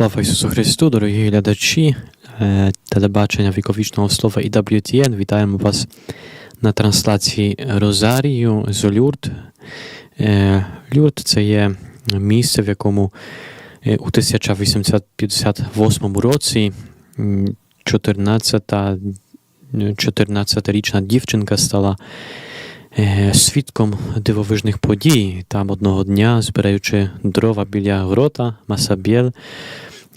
Слава Ісусу Христу, дорогі глядачі е, телебачення віковічного слова і WTN. Вітаємо вас на трансляції Розарію з Люрд. Е, Люрд це є місце, в якому е, у 1858 році 14 14-річна дівчинка стала свідком дивовижних подій. Там одного дня, збираючи дрова біля грота Масабєл,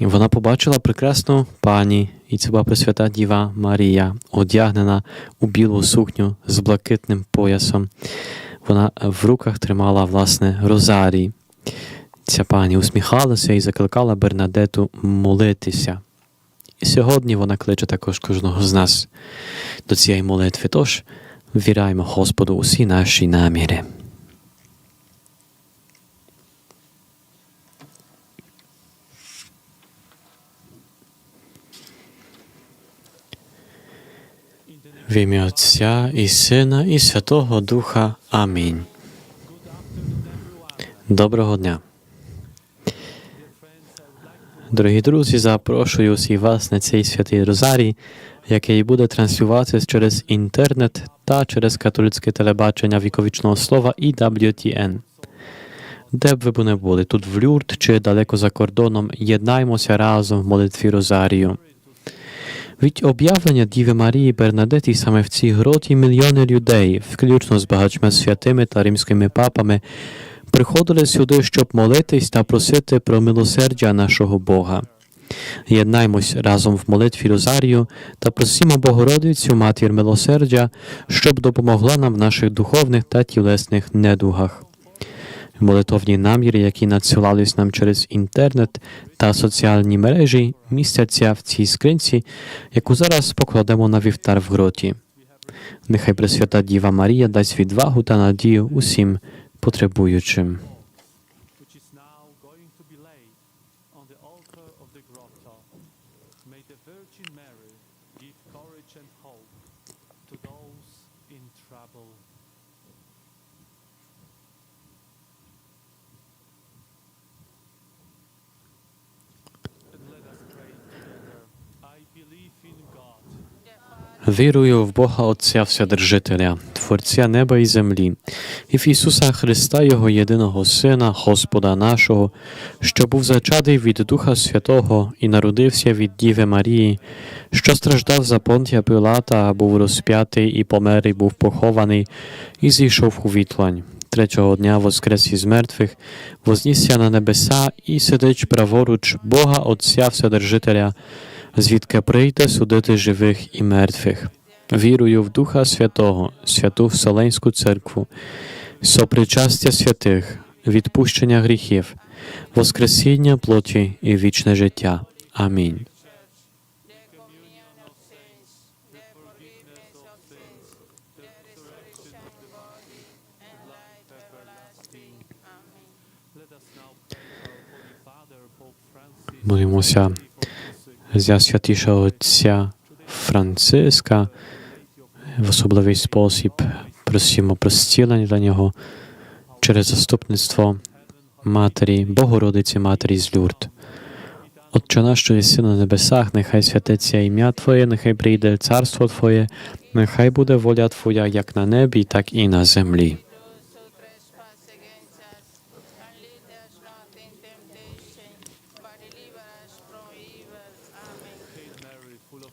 вона побачила прекрасну пані, і це була Пресвята Діва Марія, одягнена у білу сукню з блакитним поясом. Вона в руках тримала власне розарій. Ця пані усміхалася і закликала Бернадету молитися. І сьогодні вона кличе також кожного з нас до цієї молитви. Тож ввіряємо Господу усі наші наміри. В ім'я Отця і Сина, і Святого Духа. Амінь. Доброго дня. Дорогі друзі, запрошую всіх вас на цей святий Розарій, який буде транслюватися через інтернет та через католицьке телебачення віковічного слова і WTN. Де б ви не були, тут в Люрд чи далеко за кордоном, єднаймося разом в молитві Розарію. Від об'явлення Діви Марії Бернадеті саме в цій гроті мільйони людей, включно з багатьма святими та римськими папами, приходили сюди, щоб молитись та просити про милосердя нашого Бога. Єднаймось разом в молитві Розарію та просимо Богородицю, матір милосердя, щоб допомогла нам в наших духовних та тілесних недугах. Молитовні наміри, які надсилались нам через інтернет та соціальні мережі, містяться в цій скринці, яку зараз покладемо на вівтар в гроті. Нехай Пресвята Діва Марія дасть відвагу та надію усім потребуючим. Вірую в Бога Отця Вседержителя, Творця неба і землі, і в Ісуса Христа, Його єдиного Сина, Господа нашого, що був зачатий від Духа Святого і народився від Діви Марії, що страждав за Понтія Пилата, був розп'ятий і помер, і був похований, і зійшов у вітлань. Третього дня воскрес із мертвих, вознісся на небеса і сидить праворуч Бога Отця Вседержителя, звідки прийде судити живих і мертвих. Вірую в Духа Святого, святу Вселенську Церкву, сопричастя святих, відпущення гріхів, воскресіння плоті і вічне життя. Амінь. Молимося за святішого Отця Франциска. В особливий спосіб просимо про зцілення для нього через заступництво Матері, Богородиці Матері з Люрд. Отче наш, що єси на небесах, нехай святиться ім'я Твоє, нехай прийде царство Твоє, нехай буде воля Твоя як на небі, так і на землі.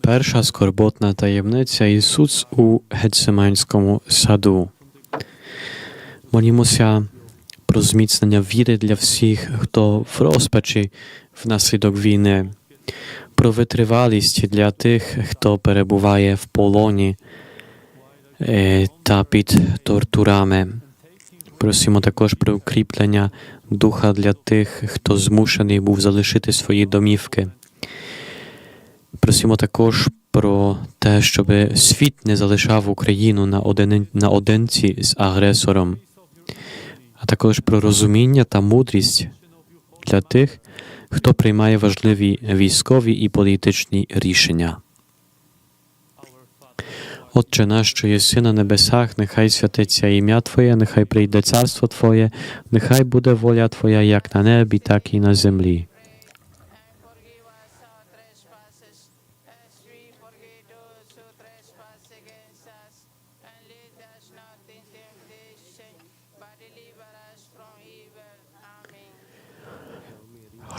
Перша скорботна таємниця Ісус у Гециманському саду. Молімося про зміцнення віри для всіх, хто в розпачі внаслідок війни, про витривалість для тих, хто перебуває в полоні е, та під тортурами. Просимо також про укріплення духа для тих, хто змушений був залишити свої домівки. Просимо також про те, щоб світ не залишав Україну наодини- наодинці з агресором, а також про розуміння та мудрість для тих, хто приймає важливі військові і політичні рішення. Отче наш, що єси на небесах, нехай святиться ім'я Твоє, нехай прийде царство Твоє, нехай буде воля Твоя як на небі, так і на землі.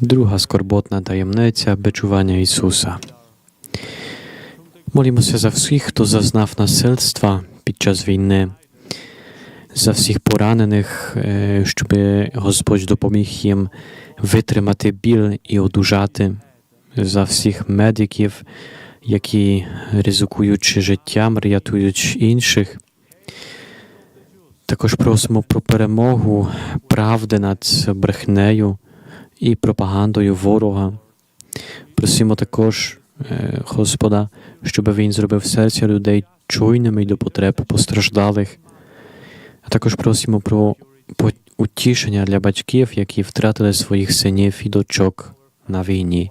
Друга скорботна таємниця бичування Ісуса. Молімося за всіх, хто зазнав насильства під час війни, за всіх поранених, е, щоб Господь допоміг їм витримати біль і одужати, за всіх медиків, які ризикуючи життям, рятують інших. Також просимо про перемогу правди над брехнею і пропагандою ворога. Просимо також е, Господа, щоб Він зробив серця людей чуйними до потреб постраждалих. А також просимо про утішення для батьків, які втратили своїх синів і дочок на війні.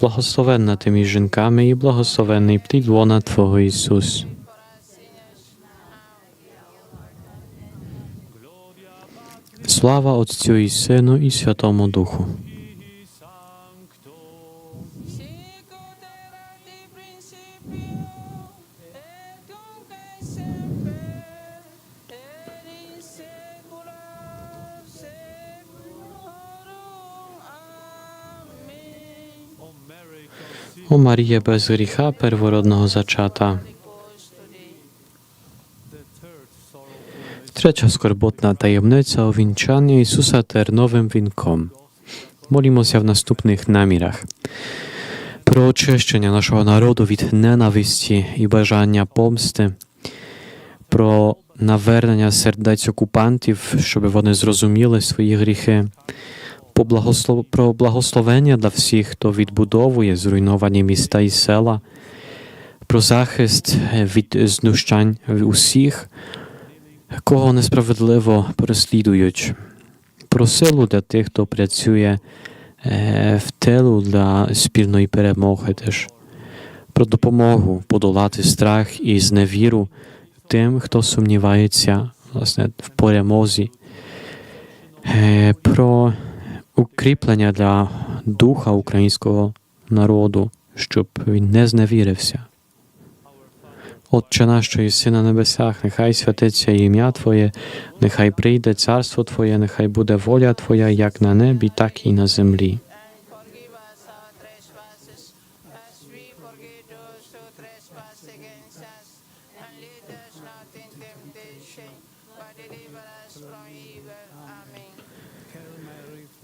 благословенна ти між жінками, і благословенний плід лона Твого Ісус. Слава Отцю і Сину, і Святому Духу. О Марія без гріха первородного зачата. Третя скорботна таємниця овінчання Ісуса терновим вінком. Молімося в наступних намірах. Про очищення нашого народу від ненависті і бажання помсти, про навернення сердець окупантів, щоб вони зрозуміли свої гріхи. Про благословення для всіх, хто відбудовує зруйновані міста і села, про захист е, від знущань усіх, кого несправедливо переслідують, про силу для тих, хто працює е, в тилу для спільної перемоги теж, про допомогу подолати страх і зневіру тим, хто сумнівається власне, в перемозі, Е, про укріплення для духа українського народу, щоб він не зневірився. Отче наш, що єси на небесах, нехай святиться ім'я Твоє, нехай прийде царство Твоє, нехай буде воля Твоя, як на небі, так і на землі.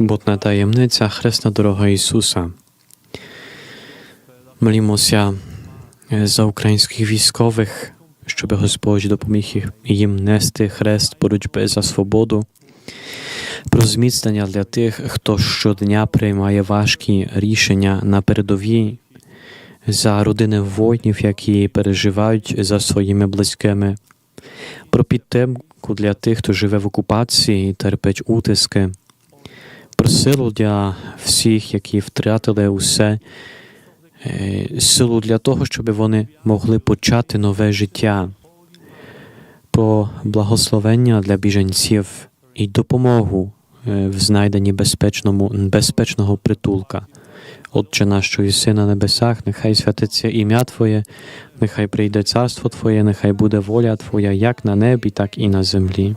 скорботна таємниця Хресна дорога Ісуса. Молімося за українських військових, щоб Господь допоміг їм нести хрест боротьби за свободу, про зміцнення для тих, хто щодня приймає важкі рішення на передовій, за родини воїнів, які переживають за своїми близькими, про підтримку для тих, хто живе в окупації і терпить утиски, про силу для всіх, які втратили усе, е, силу для того, щоб вони могли почати нове життя, про благословення для біженців і допомогу е, в знайденні безпечному, безпечного притулка. Отче наш, що єси на небесах, нехай святиться ім'я Твоє, нехай прийде царство Твоє, нехай буде воля Твоя, як на небі, так і на землі.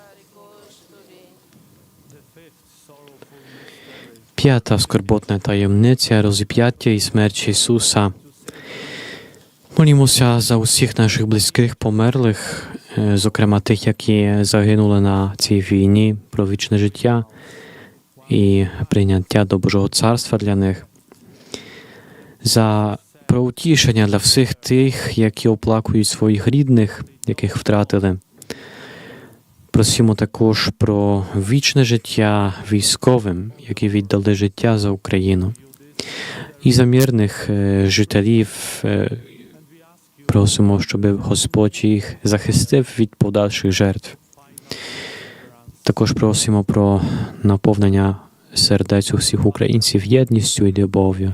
п'ята скорботна таємниця розіп'яття і смерть Ісуса. Молімося за усіх наших близьких померлих, е, зокрема тих, які загинули на цій війні, про вічне життя і прийняття до Божого царства для них. За про утішення для всіх тих, які оплакують своїх рідних, яких втратили. Просимо також про вічне життя військовим, які віддали життя за Україну. І за мирних е, жителів е, просимо, щоб Господь їх захистив від подальших жертв. Також просимо про наповнення сердець усіх українців єдністю і любов'ю.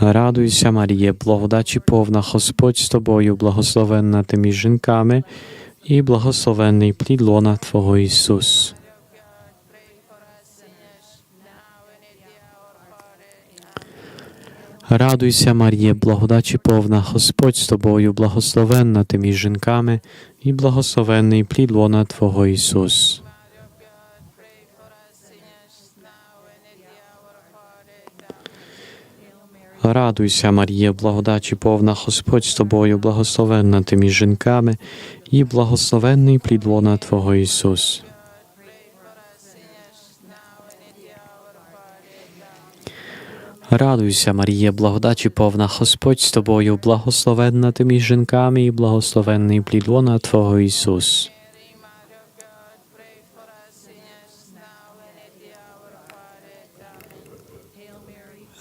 Радуйся, Марія, благодаті повна, Господь з тобою, благословенна ти між жінками, і благословенний плід лона Твого Ісус. Радуйся, Марія, благодаті повна, Господь з тобою, благословенна ти між жінками, і благословенний плід лона Твого Ісус. Радуйся, Марія, благодаті повна, Господь з тобою, благословенна ти між жінками, і благословенний плід лона Твого Ісус. Радуйся, Марія, благодаті повна, Господь з тобою, благословенна ти між жінками, і благословенний плід лона Твого Ісус.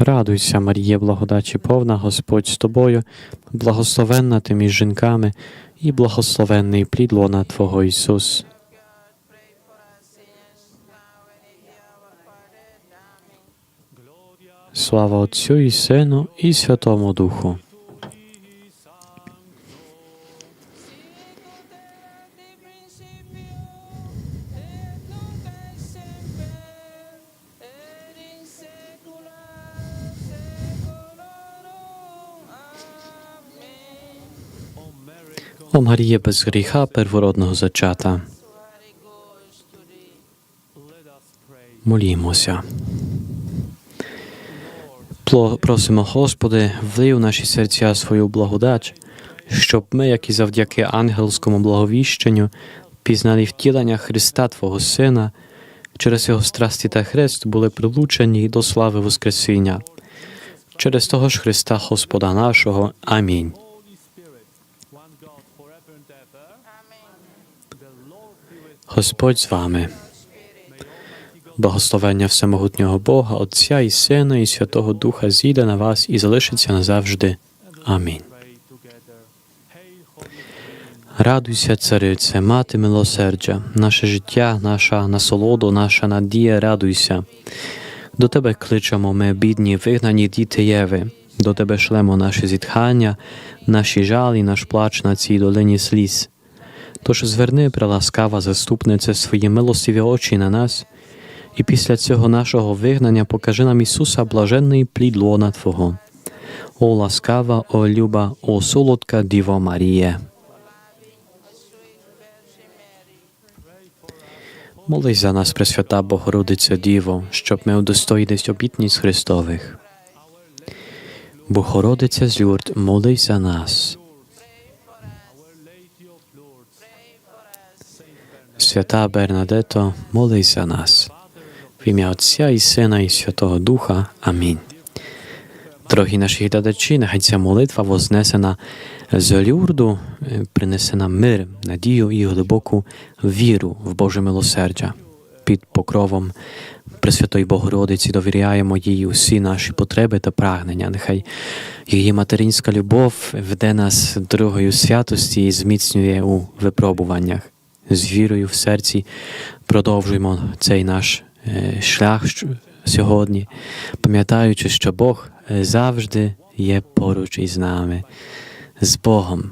Радуйся, Марія, благодаті повна, Господь з тобою, благословенна ти між жінками, і благословенний плід лона Твого Ісус. Слава Отцю і Сину, і Святому Духу. О Марія без гріха первородного зачата. Молімося. Просимо, Господи, влив в наші серця свою благодать, щоб ми, як і завдяки ангельському благовіщенню, пізнали втілення Христа Твого Сина, через Його страсті та хрест були прилучені до слави Воскресіння. Через того ж Христа Господа нашого. Амінь. Господь з вами. Благословення Всемогутнього Бога, Отця і Сина, і Святого Духа зійде на вас і залишиться назавжди. Амінь. Радуйся, царице, мати милосердя, наше життя, наша насолода, наша надія, радуйся. До тебе кличемо ми, бідні, вигнані діти Єви. До тебе шлемо наші зітхання, наші жалі, наш плач на цій долині сліз. Тож зверни, преласкава заступнице, свої милостиві очі на нас, і після цього нашого вигнання покажи нам Ісуса, блаженний плід лона Твого. О ласкава, о люба, о солодка Діво Маріє. Молись за нас, Пресвята Богородиця Діво, щоб ми удостоїлись обітниць Христових. Богородиця з Люрд, молись за нас. Свята Бернадето, молись за нас. В ім'я Отця і Сина і Святого Духа. Амінь. Дорогі наші глядачі, нехай ця молитва вознесена з Люрду, е, принесе нам мир, надію і глибоку віру в Боже милосердя. Під покровом Пресвятої Богородиці довіряємо їй усі наші потреби та прагнення. Нехай її материнська любов веде нас дорогою святості і зміцнює у випробуваннях. З вірою в серці продовжуємо цей наш е, шлях сьогодні, пам'ятаючи, що Бог е, завжди є поруч із нами, з Богом.